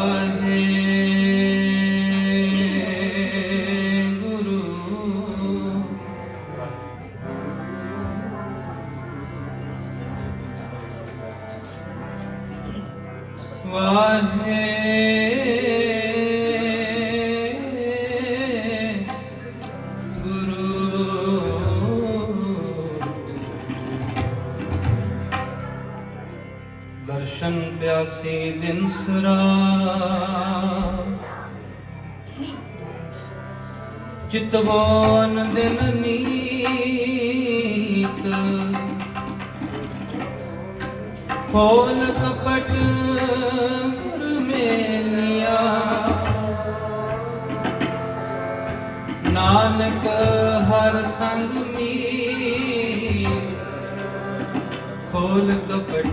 one. ਚਿਤਵਾਨ ਦਿਨ ਨੀਤ। ਖੋਲ ਕਪਟ ਪਰਮੇਲੀਆ ਨਾਨਕ ਹਰ ਸੰਗ ਮੀ ਖੋਲ ਕਪਟ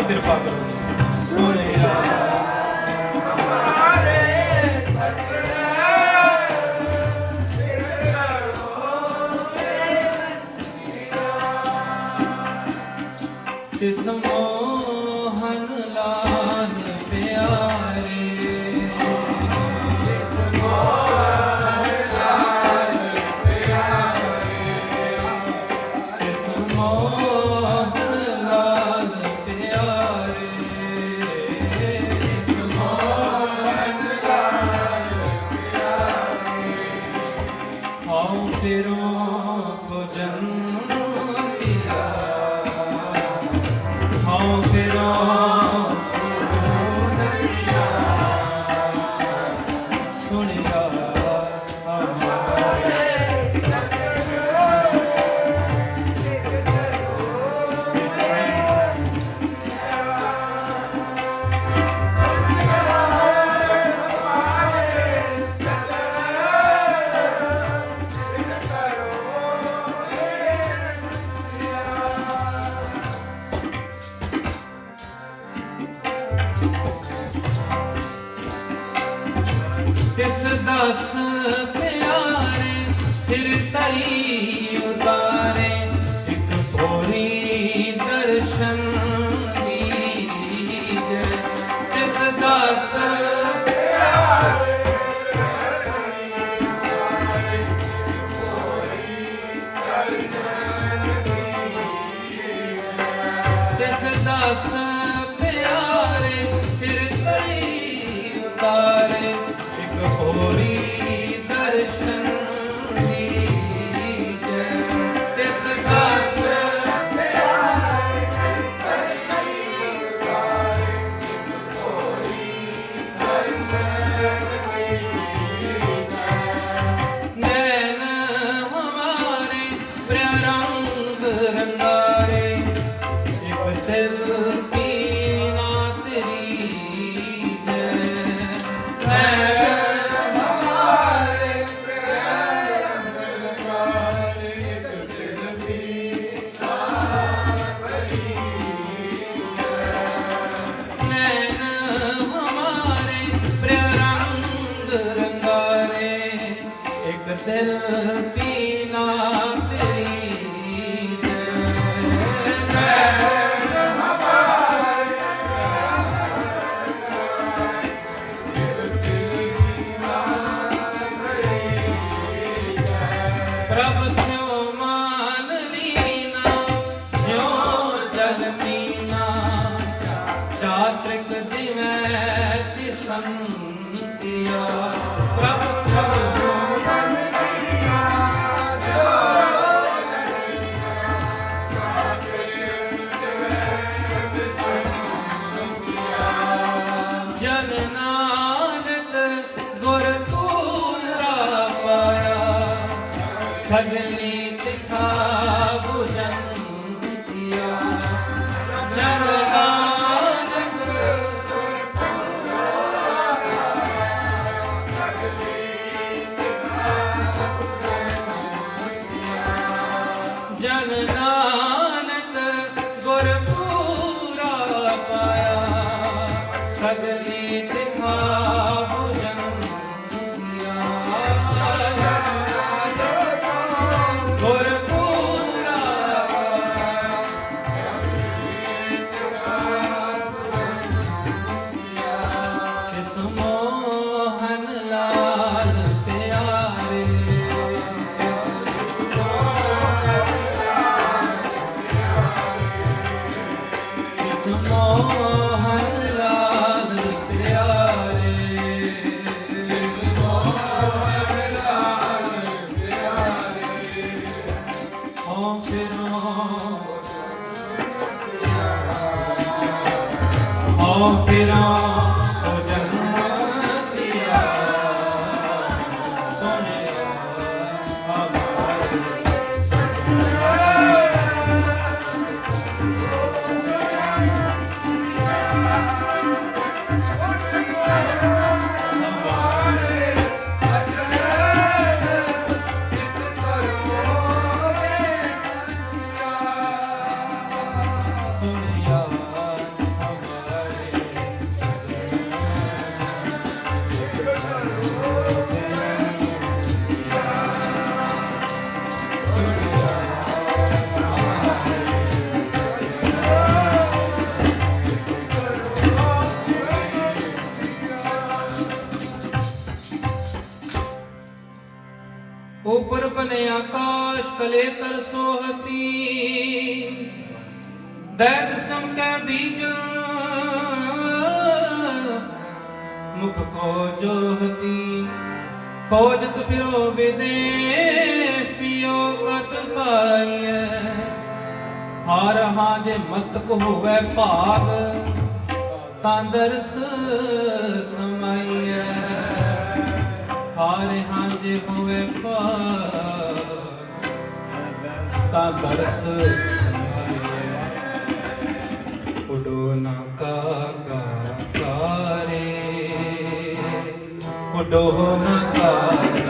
திருப்பாக்கள் சூரிய selfie na Montero. ਆਕਾਸ਼ ਕਲੇ ਦੈਤ ਸਮ ਕੈ ਬੀਜ। ਮੁਖ ਕੋ ਜੋਹਤੀ। ਖੋਜਤ ਫਿਰੋ ਵਿਦੇਸ਼, ਪਿਓ ਕਤ ਪਾਈਐ। ਹਰ ਹਾਂ ਜੇ ਮਸਤਕ ਹੋਵੇ ਭਾਗ ਤੰਦਰਸ ਸਮਾਈਐ। ਹਰ ਹਾਂ ਜੇ ਹੋਵੇ ਭਾਗ ਤੰਦਰਸ ਸਮਾਈਐ ਉਡੋ ਨਾ ਕਾਗਾ ਕਾਰੇ ਉਡੋ ਨਾ ਕਾਗਾ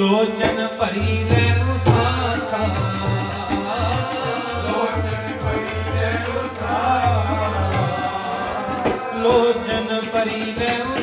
ਲੋਚਨ ਭਰੀ ਲੈ ਉਸਾਸਾ ਲੋਚਨ ਭਰੀ ਲੈ ਉਸਾਸਾ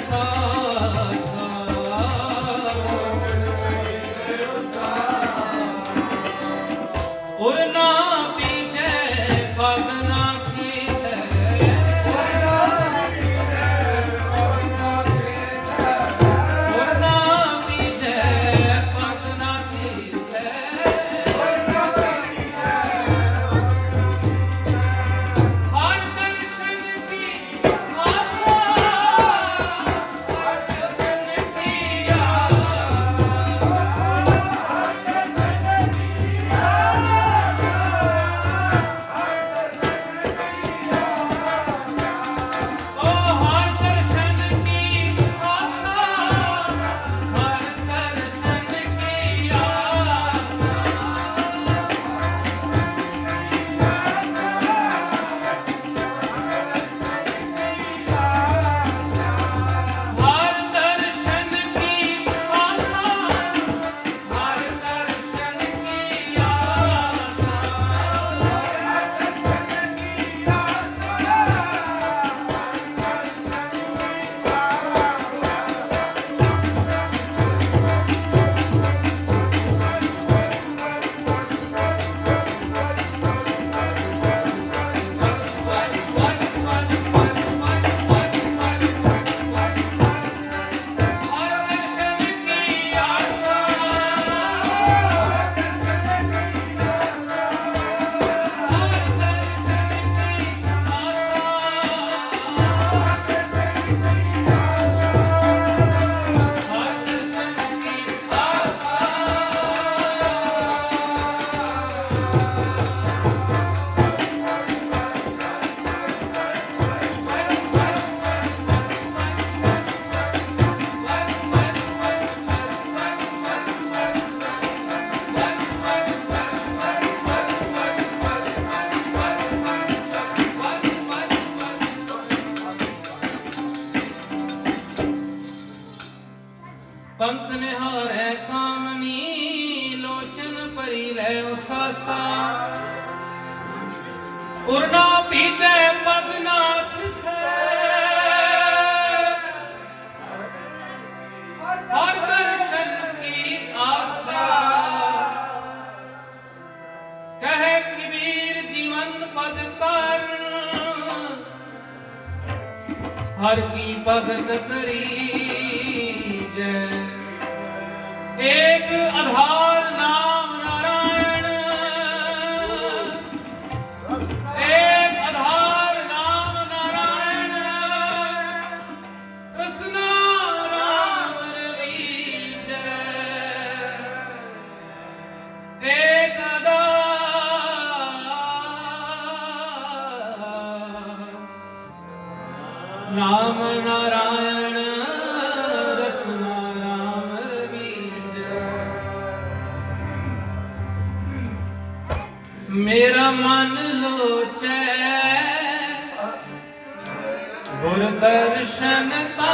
ਉਰਨਾ ਪੀਤੇ ਪਗਨਾ ਆਸਾ। ਕਹੇ ਕਬੀਰ ਜੀਵਨ ਪਦ ਕਰਨ ਹਰ ਕੀ ਭਗਤ ਕਰੀ ਜੈ ਏਕ ਮੇਰਾ ਮਨ ਲੋਚੈ। ਗੁਰ ਦਰਸ਼ਨ ਤਾ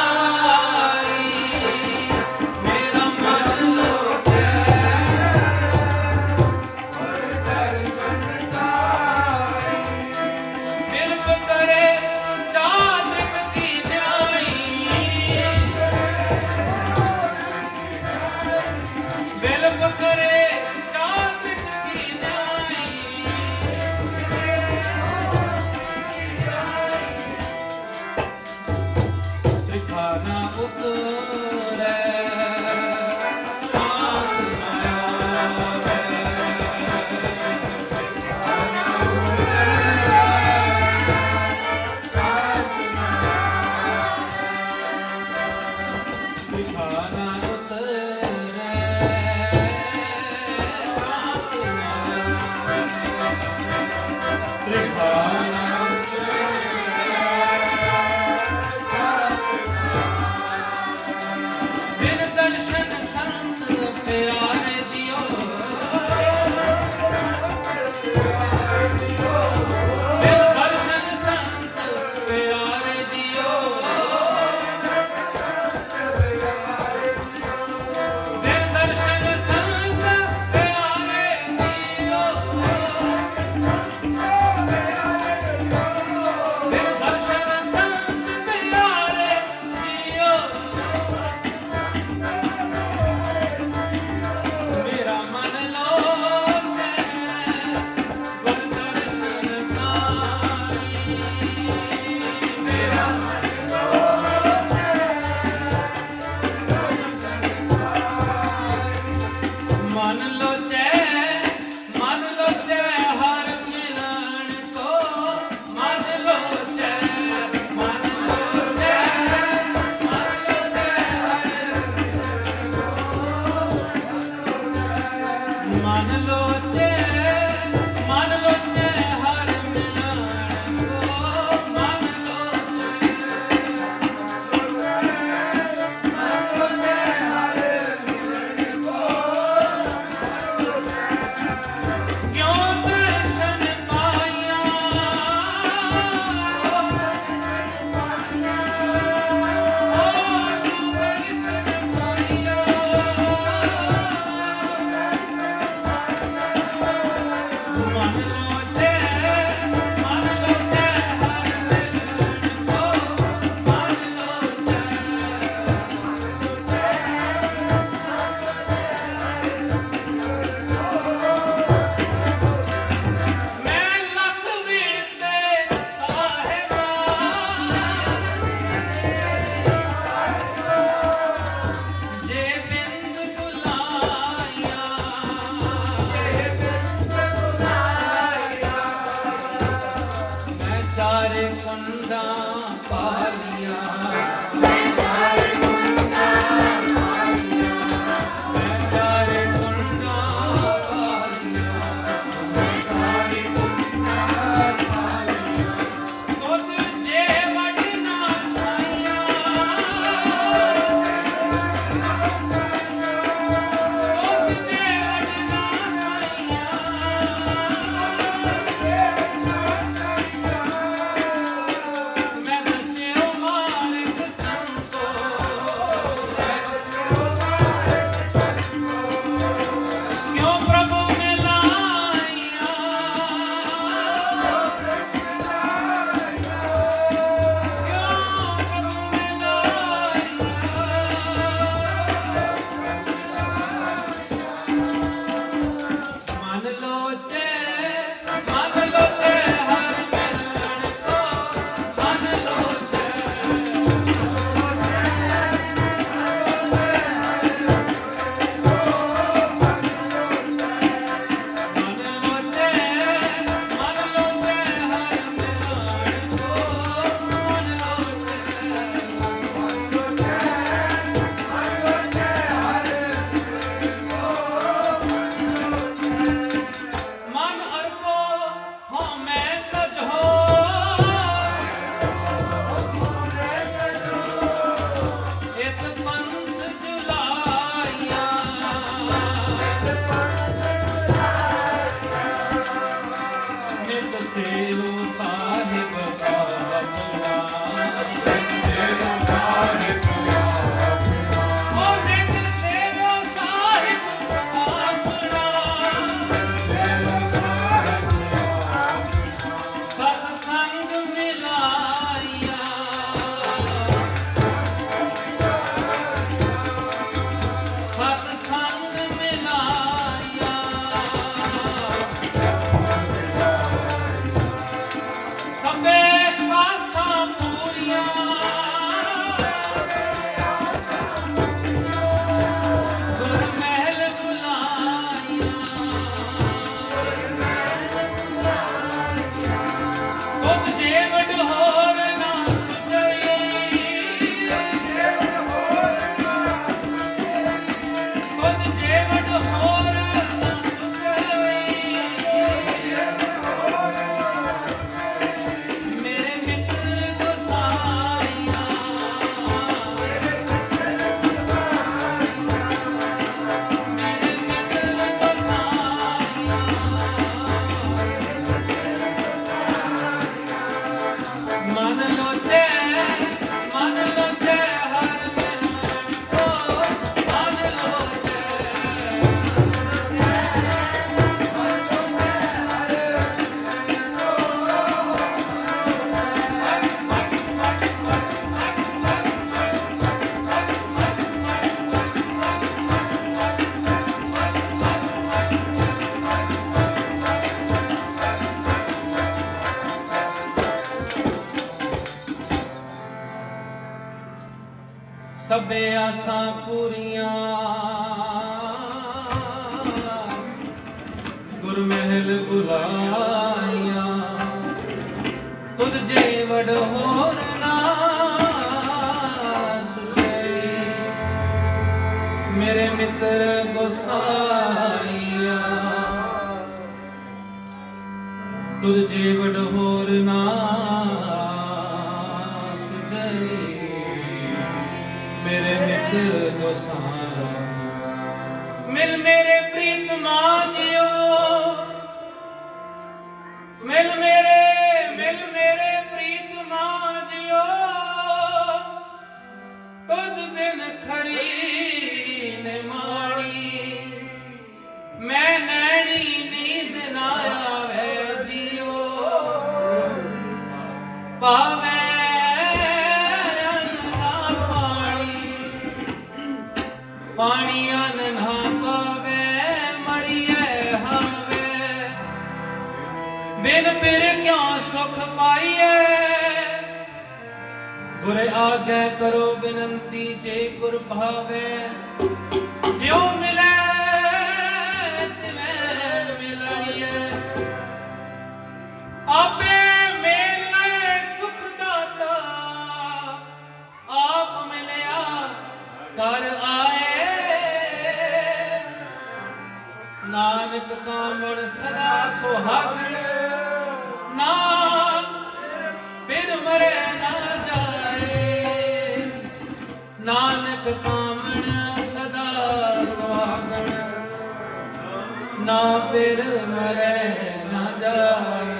मित्र गोसा ਬਿਨ ਪਿਰ ਕਿਉ ਸੁਖ ਪਾਈਐ? ਗੁਰ ਆਗੇ ਕਰੋ ਬਿਨੰਤੀ, ਜੇ ਗੁਰ ਭਾਵੇ, ਜਿਉ ਮਿਲੇ ਤਿਵੇਂ ਆਪੇ ਮਿਲੈ ਸੁਖ ਦਾਤਾ, ਆਪ ਮਿਲਿਆ ਕਰ ਆਏ। ਨਾਨਕ ਕਾਮਣ ਸਦਾ ਸੁਹਾਗਣ ਨਾ ਫਿਰ ਮਰੇ ਨਾ ਜਾਏ। ਨਾਨਕ ਕਾਮਣ ਸਦਾ ਸੁਹਾਗਣ ਨਾ ਫਿਰ ਮਰੇ ਨਾ ਜਾਏ।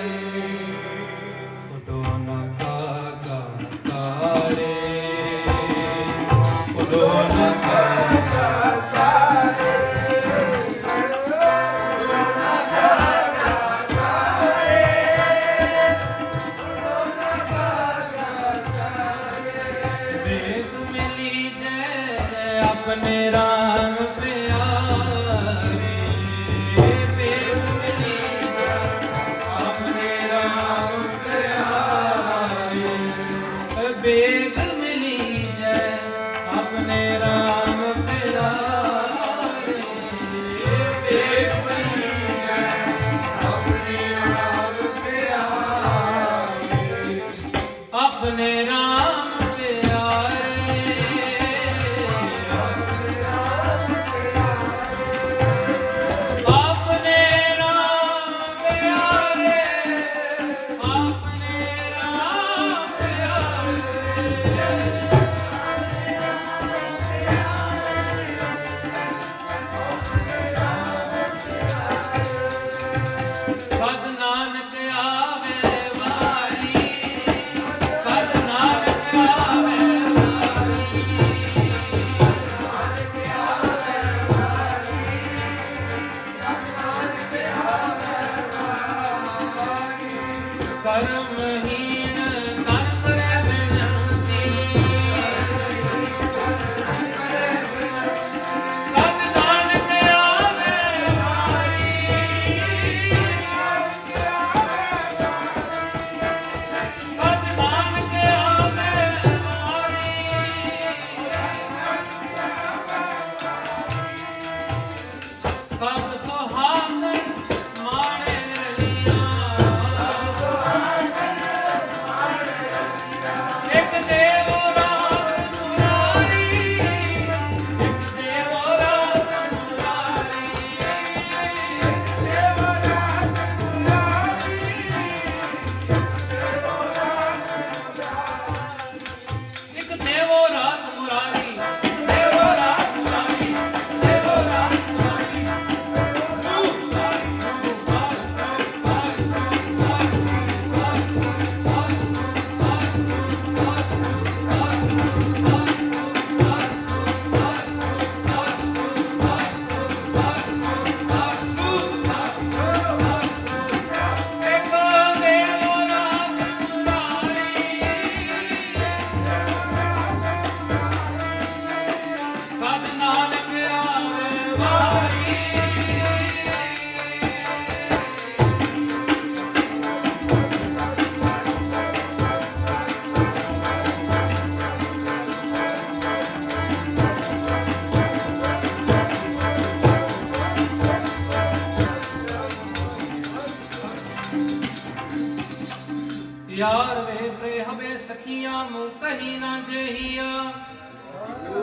ਨਾਮ ਕਹੀ ਨਾ ਜਹੀਆ।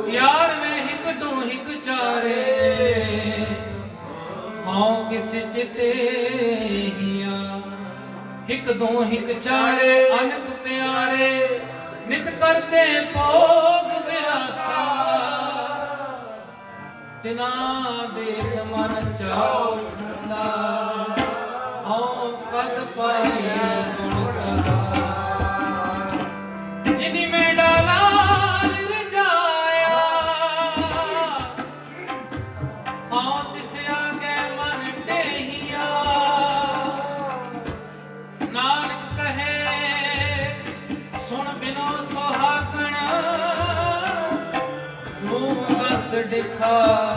ਯਾਰ ਮੈਂ ਹਿਕ ਤੋਂ ਹਿਕ ਚਾਰੇ। ਹਉ ਕਿਸ ਚਿਤੇਹੀਆ ਹਿਕ ਦੋ ਹਿਕ ਚਾਰੇ ਅਨਕ ਪਿਆਰੇ। ਨਿਤ ਕਰਦੇ ਭੋਗ ਵਿਲਾਸਾ ਤਿਨਾ ਦੇਖ ਮਨ ਚਾਉ 아.